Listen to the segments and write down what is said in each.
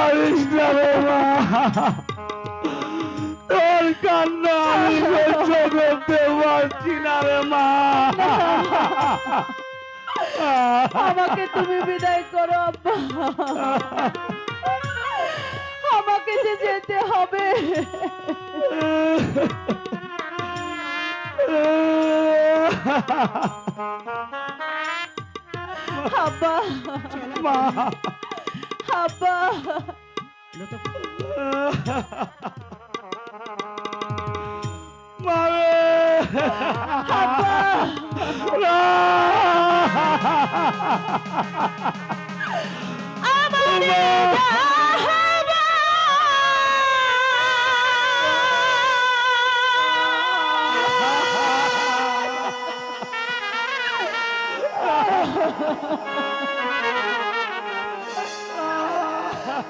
করিস না রে মা তোর কান্না আমি সহ্য করতে পারছি না রে মা আমাকে তুমি বিদায় করো আব্বা। আমাকে যে যেতে হবে। আব্বা। মা। আব্বা মারে আব্বা আমার যাহবা সময়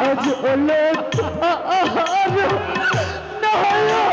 হলো না নয়ন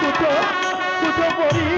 দুটো দুটো বলি